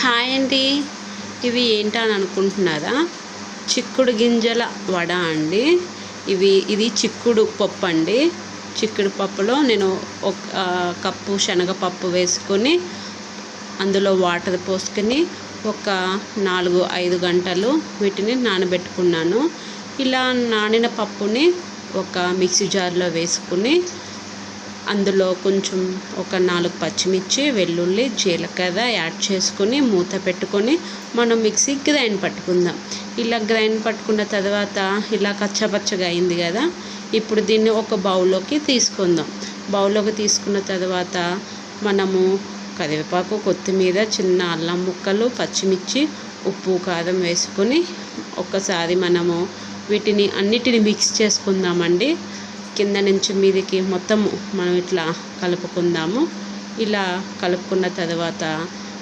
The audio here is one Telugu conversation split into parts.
హాయ్ అండి. ఇవి ఏంటని అని అనుకుంటున్నారా? చిక్కుడు గింజల వడ అండి. ఇవి ఇది చిక్కుడు పప్పు అండి. చిక్కుడు పప్పులో నేను ఒక కప్పు శనగపప్పు వేసుకొని అందులో వాటర్ పోసుకొని ఒక నాలుగు ఐదు గంటలు వీటిని నానబెట్టుకున్నాను. ఇలా నానిన పప్పుని ఒక మిక్సీ జార్లో వేసుకుని అందులో కొంచెం ఒక నాలుగు పచ్చిమిర్చి వెల్లుల్లి జీలకర్ర యాడ్ చేసుకొని మూత పెట్టుకొని మనం మిక్సీ గ్రైండ్ పట్టుకుందాం. ఇలా గ్రైండ్ పట్టుకున్న తర్వాత ఇలా కచ్చపచ్చగా అయింది కదా ఇప్పుడు దీన్ని ఒక బౌల్లోకి తీసుకుందాం. బౌల్లోకి తీసుకున్న తర్వాత మనము కరివేపాకు కొత్తిమీర చిన్న అల్లం ముక్కలు పచ్చిమిర్చి ఉప్పు కారం వేసుకొని ఒక్కసారి మనము వీటిని అన్నిటిని మిక్స్ చేసుకుందామండి. కింద నుంచి మీదికి మొత్తము మనం ఇట్లా కలుపుకుందాము. ఇలా కలుపుకున్న తర్వాత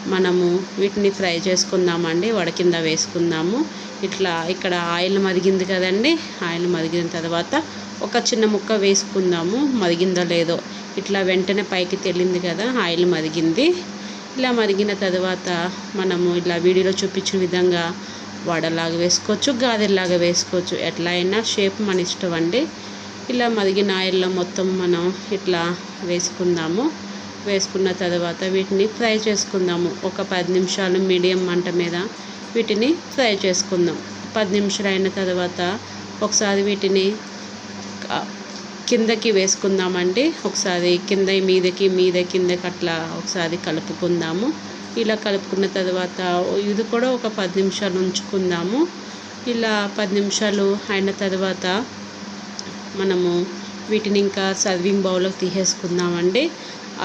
మనము వీటిని ఫ్రై చేసుకుందామండి. వడ కింద వేసుకుందాము. ఇట్లా ఇక్కడ ఆయిల్ మరిగింది కదండి. ఆయిల్ మరిగిన తర్వాత ఒక చిన్న ముక్క వేసుకుందాము. మరిగిందో లేదో. ఇట్లా వెంటనే పైకి తెలింది కదా ఆయిల్ మరిగింది. ఇలా మరిగిన తర్వాత మనము ఇలా వీడియోలో చూపించిన విధంగా వడలాగా వేసుకోవచ్చు గారెలాగా వేసుకోవచ్చు. ఎట్లా అయినా షేప్ మన ఇష్టం అండి. ఇలా మరిగిన ఆయిల్లో మొత్తం మనం ఇట్లా వేసుకుందాము. వేసుకున్న తర్వాత వీటిని ఫ్రై చేసుకుందాము. ఒక పది నిమిషాలు మీడియం మంట మీద వీటిని ఫ్రై చేసుకుందాం. పది నిమిషాలు అయిన తర్వాత ఒకసారి వీటిని కిందకి వేసుకుందామండి. ఒకసారి కింద మీదకి మీద కిందకి అట్లా ఒకసారి కలుపుకుందాము. ఇలా కలుపుకున్న తర్వాత ఇది కూడా ఒక పది నిమిషాలు ఉంచుకుందాము. ఇలా పది నిమిషాలు అయిన తర్వాత మనము వీటిని ఇంకా సర్వింగ్ బౌల్లోకి తీసేసుకుందామండి.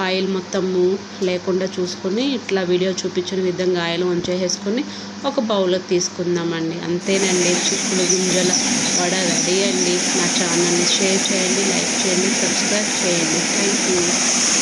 ఆయిల్ మొత్తము లేకుండా చూసుకొని ఇట్లా వీడియో చూపించిన విధంగా ఆయిల్ వంచేసుకొని ఒక బౌల్లోకి తీసుకుందామండి. అంతేనండి. చిక్కుడు గింజల వడ రెడీ అండి. నా ఛానల్ని షేర్ చేయండి లైక్ చేయండి సబ్స్క్రైబ్ చేయండి. Thank you.